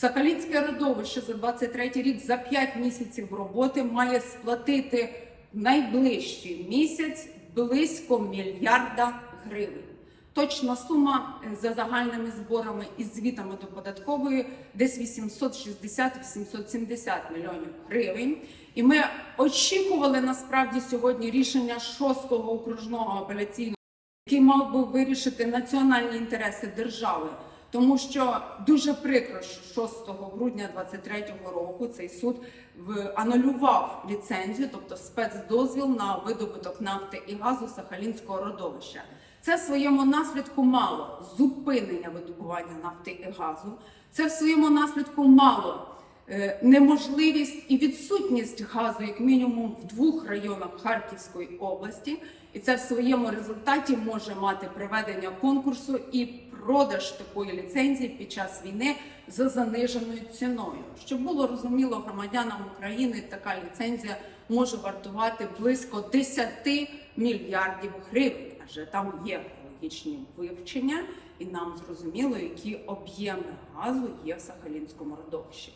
Сахалінське родовище за 23 рік за 5 місяців роботи має сплатити найближчий місяць близько мільярда гривень. Точна сума е, за загальними зборами і звітами до податкової десь 860-870 мільйонів гривень. І ми очікували насправді сьогодні рішення 6-го окружного апеляційного, який мав би вирішити національні інтереси держави. Тому що дуже прикро, що 6 грудня 2023 року цей суд анулював ліцензію, тобто спецдозвіл на видобуток нафти і газу Сахалінського родовища. Це в своєму наслідку мало зупинення видобування нафти і газу. Це в своєму наслідку мало неможливість і відсутність газу, як мінімум, в двох районах Харківської області. І це в своєму результаті може мати проведення конкурсу і продаж такої ліцензії під час війни за заниженою ціною. Щоб було розуміло громадянам України, така ліцензія може вартувати близько 10 мільярдів гривень, адже там є логічні вивчення, і нам зрозуміло, які об'єми газу є в Сахалінському родовищі.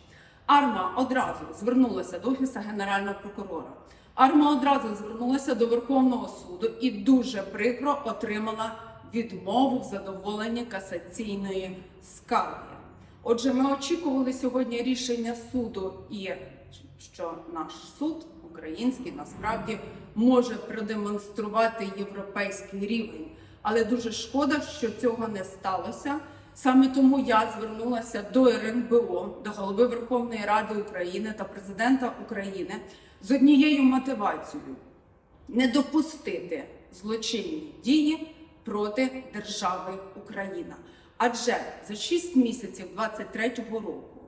Арма одразу звернулася до офісу генерального прокурора. Арма одразу звернулася до Верховного суду і дуже прикро отримала відмову в задоволенні касаційної скарги. Отже, ми очікували сьогодні рішення суду, і що наш суд український насправді може продемонструвати європейський рівень. Але дуже шкода, що цього не сталося. Саме тому я звернулася до РНБО, до голови Верховної Ради України та президента України з однією мотивацією не допустити злочинні дії проти держави Україна. Адже за 6 місяців 23-го року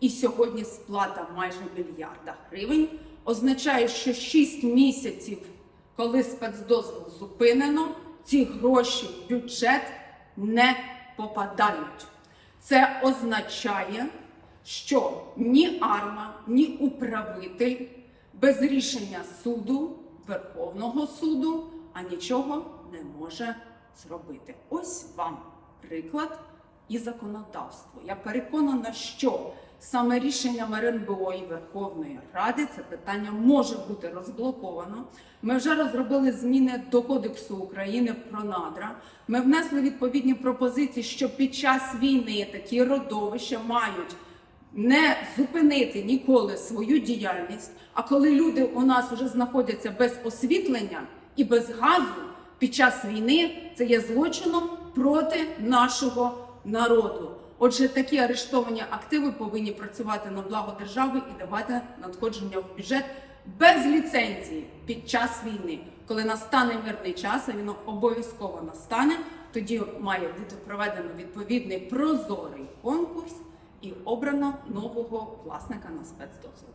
і сьогодні сплата майже мільярда гривень означає, що 6 місяців, коли спецдозвіл зупинено, ці гроші в бюджет не попадають. Це означає, що ні арма, ні управитель без рішення суду, Верховного суду, а нічого не може зробити. Ось вам приклад і законодавство. Я переконана, що саме рішенням РНБО і Верховної Ради це питання може бути розблоковано. Ми вже розробили зміни до Кодексу України про надра. Ми внесли відповідні пропозиції, що під час війни такі родовища мають не зупинити ніколи свою діяльність. А коли люди у нас вже знаходяться без освітлення і без газу під час війни, це є злочином проти нашого народу. Отже, такі арештовані активи повинні працювати на благо держави і давати надходження в бюджет без ліцензії під час війни. Коли настане мирний час, а він обов'язково настане, тоді має бути проведено відповідний прозорий конкурс і обрано нового власника на спецдозвіл.